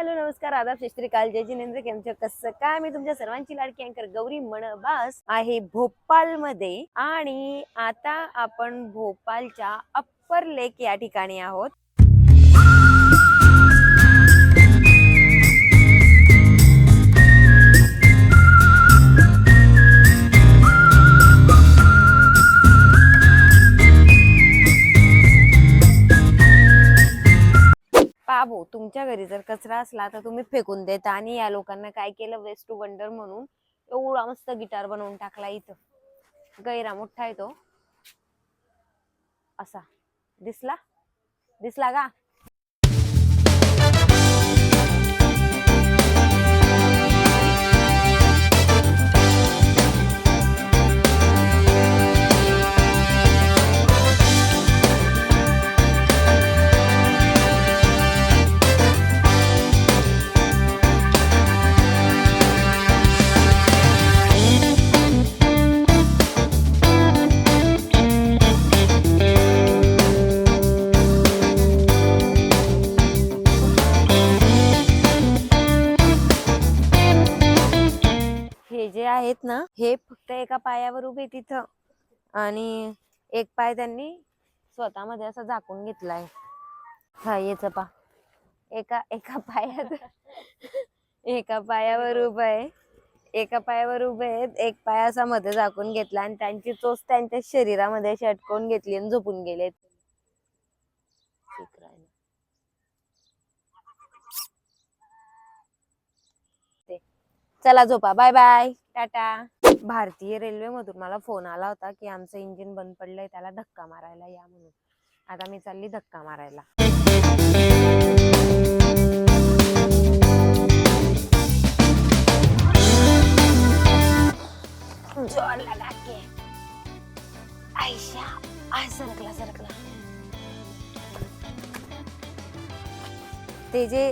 Hello नमस्कार. आदाब श्री श्रीकाल जय जिनेंद्र. केमच्या कसं काय? मी तुमच्या सर्वांची लाडकी अँकर गौरी मनबास आहे भोपालमध्ये आणि आता आपण भोपालच्या अप्पर लेक या ठिकाणी आहोत. बाबू हो. तुमच्या घरी जर कचरा असला तर तुम्ही फेकून देता. आणि या लोकांना काय केलं? वेस्ट टू वंडर म्हणून एवढा मस्त गिटार बनवून टाकला इथं. गैरा मोठा आहे तो. असा. दिसला? दिसला का? आहेत ना हे फक्त एका पायावर उभे तिथं आणि एक पाय त्यांनी स्वतःमध्ये असं झाकून घेतलाय. हा याच पा. एका एका पायात एका पायावर उभं आहे. एका पायावर उभे आहेत एक पाय असा मध्ये झाकून घेतला आणि त्यांची चोच त्यांच्या शरीरामध्ये अशी अटकवून घेतली आणि झोपून गेलेत चला झोपा. Bye bye. टाटा. भारतीय रेल्वे मधून मला फोन आला होता की आमचं इंजिन बंद पडलंय त्याला धक्का मारायला या म्हणून. आता मी चालली धक्का मारायला. जोर लगा. के आयशा आय सरकला सरकला. ते जे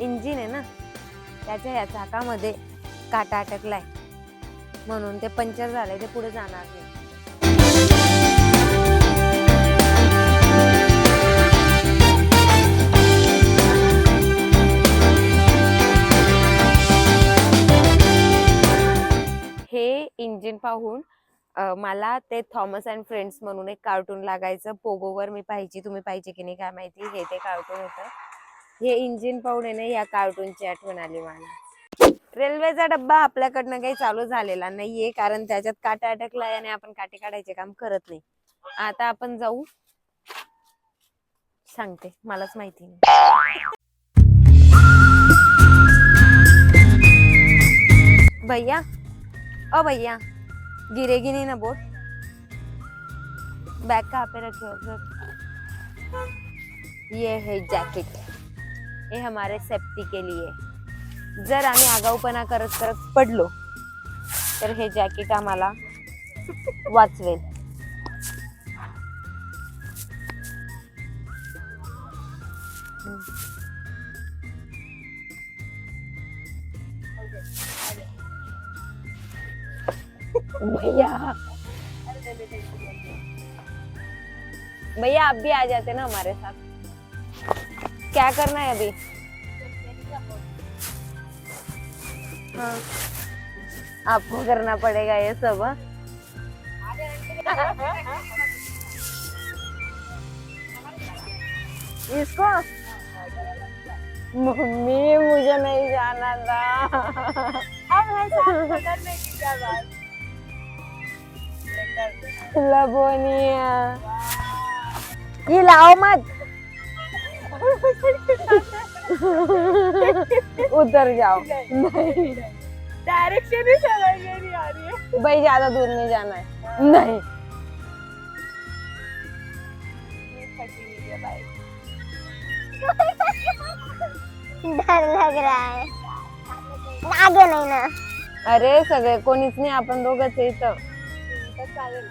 इंजिन आहे ना त्याच्या या चाकामध्ये काटा अटकलाय. म्हणून ते पंक्चर झालंय ते पुढे जाणार नाही. हे इंजिन पाहून मला ते थॉमस अँड फ्रेंड्स म्हणून एक कार्टून लागायचं. पोगोवर मी पाहिजे तुम्ही पाहिजे की नाही काय माहिती? हे ते कार्टून होतं. हे इंजिन पाहून आहे ना या कार्टूनची आठवण आली मला. रेल्वेचा डब्बा आपल्याकडनं काही चालू झालेला नाहीये कारण त्याच्यात काटा अटकलाय आणि आपण काटे काढायचे काम करत नाही. आता आपण जाऊ. सांगते मलाच माहिती नाही. भैया ओ भैया गिरेगी नाही ना बोट बैग कहाँ पे रखे हो ये है जॅकेट हे हमारे सेफ्टी के लिए. जर आम्ही आगाऊपणा करत करत पडलो तर हे जॅकेट आम्हाला वाचवेल. भैया. भैया आप भी आ जाते ना हमारे साथ. क्या करना है अभी? हाँ. आपको करना पड़ेगा ये सब? इसको? मम्मी मुझे नहीं जाना था. लबोनिया ये लाओ मत. उतर जाओ. नहीं डायरेक्शन ही समझ में नहीं आ रही है भाई ज्यादा दूर नहीं जाना है. नहीं. डर लग रहा है. आगे नहीं ना. अरे सगळे कोणीच नाही आपण दोघच इथं. चालेल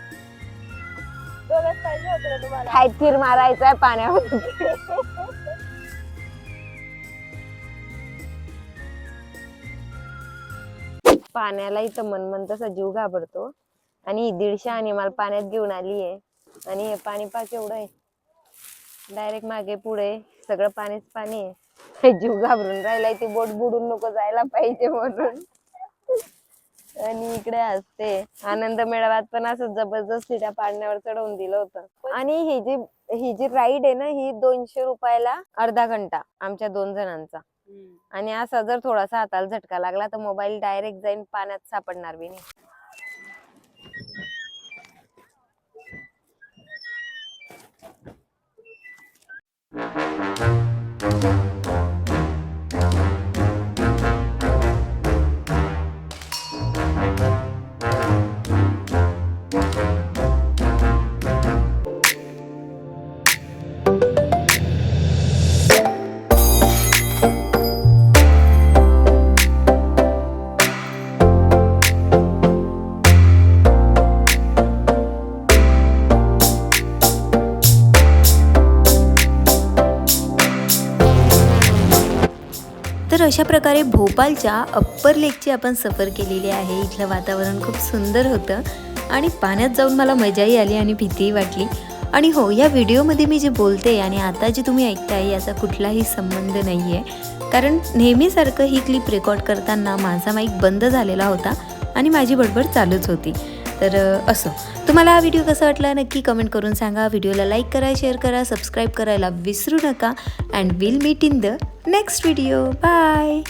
दोघच पाहिजे होतं ना तुम्हाला? हाय तीर मारायचा आहे पाण्यामध्ये पाण्याला इथं मनमन तसा जीव घाबरतो. आणि दीडशे आणि मला पाण्यात घेऊन आली आहे आणि हे पाणी पाच एवढं आहे. डायरेक्ट मागे पुढे सगळं पाणीच पाणी आहे. जीव घाबरून राहिलाय ती बोट बुडून नको जायला पाहिजे म्हणून. आणि इकडे असते. आनंद मेळाव्यात पण असं जबरदस्ती त्या पाडण्यावर चढवून दिलं होतं. आणि ही जी ही जी राईड आहे ना ही दोनशे रुपयाला अर्धा घंटा आमच्या दोन जणांचा. आणि असा जर थोडासा हाताला झटका लागला तर मोबाईल डायरेक्ट जाईन पाण्यात सापडणार बी नाही. अशा प्रकारे भोपाळच्या अप्पर लेकची आपण सफर केलेली आहे. इथलं वातावरण खूप सुंदर होतं आणि पाण्यात जाऊन मला मजाही आली आणि भीतीही वाटली. आणि हो या व्हिडिओमध्ये मी जे बोलते आणि आता जे तुम्ही ऐकताय याचा कुठलाही संबंध नाही आहे कारण नेहमीसारखं ही क्लिप रेकॉर्ड करताना माझा माईक बंद झालेला होता आणि माझी बडबड चालूच होती. तर असं. तुम्हाला हा व्हिडिओ कसा वाटला नक्की कमेंट करून सांगा. व्हिडिओला लाईक करा शेअर करा सबस्क्राईब करायला विसरू नका. And will meet in the next video. Bye!